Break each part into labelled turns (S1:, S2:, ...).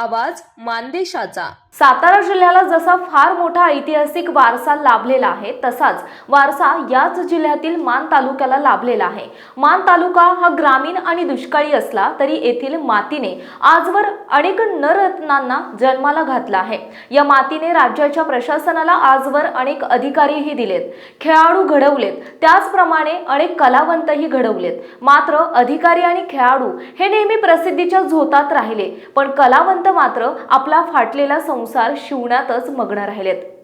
S1: आवाज मानदेशाचा.
S2: सातारा जिल्ह्याला जसा फार मोठा ऐतिहासिक वारसा लाभलेला आहे तसाच वारसा याच जिल्ह्यातील मान तालुक्याला लाभलेला आहे. मान तालुका हा ग्रामीण आणि दुष्काळी असला तरी येथील मातीने आजवर अनेक नररत्नांना जन्माला घातला आहे. या मातीने राज्याच्या प्रशासनाला आजवर अनेक अधिकारीही दिलेत. खेळाडू घडवलेत. त्याचप्रमाणे अनेक कलावंतही घडवलेत. मात्र अधिकारी आणि खेळाडू हे नेहमी प्रसिद्धीच्या झोतात राहिले. पण कलावंत मात्र आपला फाटलेला संसार शिवण्यातच मग्न राहिलेत.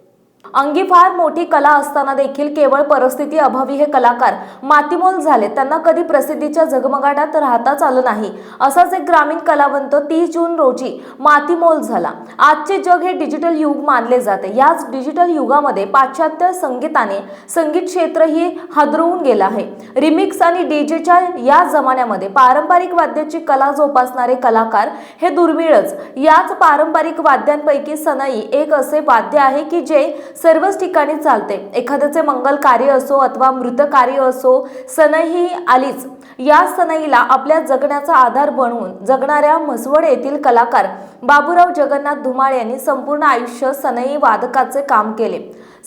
S2: अंगी फार मोठी कला असताना देखील केवळ परिस्थिती अभावी हे कलाकार मातीमोल झाले. त्यांना कधी प्रसिद्धीच्या झगमगाटात राहताच आलं नाही. असाच एक ग्रामीण कलावंत तीस जून रोजी मातीमोल झाला. आजचे जग हे डिजिटल युग मानले जाते. याच डिजिटल युगामध्ये पाश्चात्य संगीताने संगीत क्षेत्र ही हादरवून गेलं आहे. रिमिक्स आणि डीजेच्या या जमान्यामध्ये पारंपरिक वाद्याची कला जोपासणारे कलाकार हे दुर्मिळच. याच पारंपरिक वाद्यांपैकी सनई एक असे वाद्य आहे की जे सर्वच ठिकाणी चालते. एखाद्याचे मंगल कार्य असो अथवा मृत कार्य असो सनई ही आलीच. या सनईला आपल्या जगण्याचा आधार बनवून जगणाऱ्या म्हसवड येथील कलाकार बाबूराव जगन्नाथ धुमाळ यांनी संपूर्ण आयुष्य सनई वादकाचे काम केले.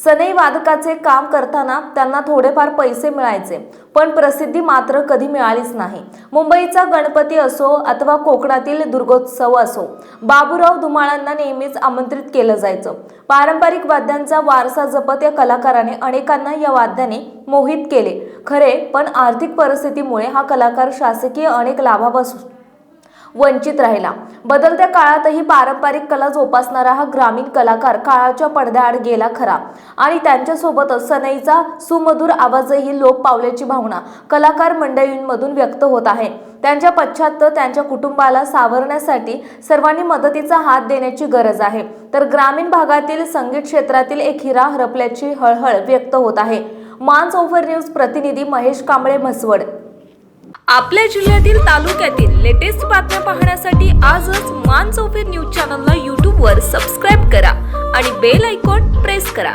S2: सनई वादकाचे काम करताना त्यांना थोडेफार पैसे मिळायचे पण प्रसिद्धी मात्र कधी मिळालीच नाही. मुंबईचा गणपती असो अथवा कोकणातील दुर्गोत्सव असो बाबूराव धुमाळांना नेहमीच आमंत्रित केलं जायचं. पारंपरिक वाद्यांचा वारसा जपत या कलाकाराने अनेकांना या वाद्याने मोहित केले. खरे पण आर्थिक परिस्थितीमुळे हा कलाकार शासकीय अनेक लाभापासून वंचित राहिला. बदलत्या काळातही पारंपरिक कला जोपासणारा हा ग्रामीण कलाकार काळाच्या पडद्याआड गेला खरा. आणि त्यांच्यासोबतच सनईचा सुमधुर आवाजही लोप पावल्याची भावना कलाकार मंडळींमधून व्यक्त होत आहे. त्यांच्या पश्चात त्यांच्या कुटुंबाला सावरण्यासाठी सर्वांनी मदतीचा हात देण्याची गरज आहे. तर ग्रामीण भागातील संगीत क्षेत्रातील एक हिरा हरपल्याची हळहळ व्यक्त होत आहे. मान्स ओव्हर न्यूज प्रतिनिधी महेश कांबळे म्हसवड.
S1: आपल्या जिल्ह्यातील तालुक्यातील लेटेस्ट बातम्या पाहण्यासाठी आजच मान चौफेर न्यूज चॅनलला यूट्यूबवर सबस्क्राईब करा आणि बेल आयकॉन प्रेस करा.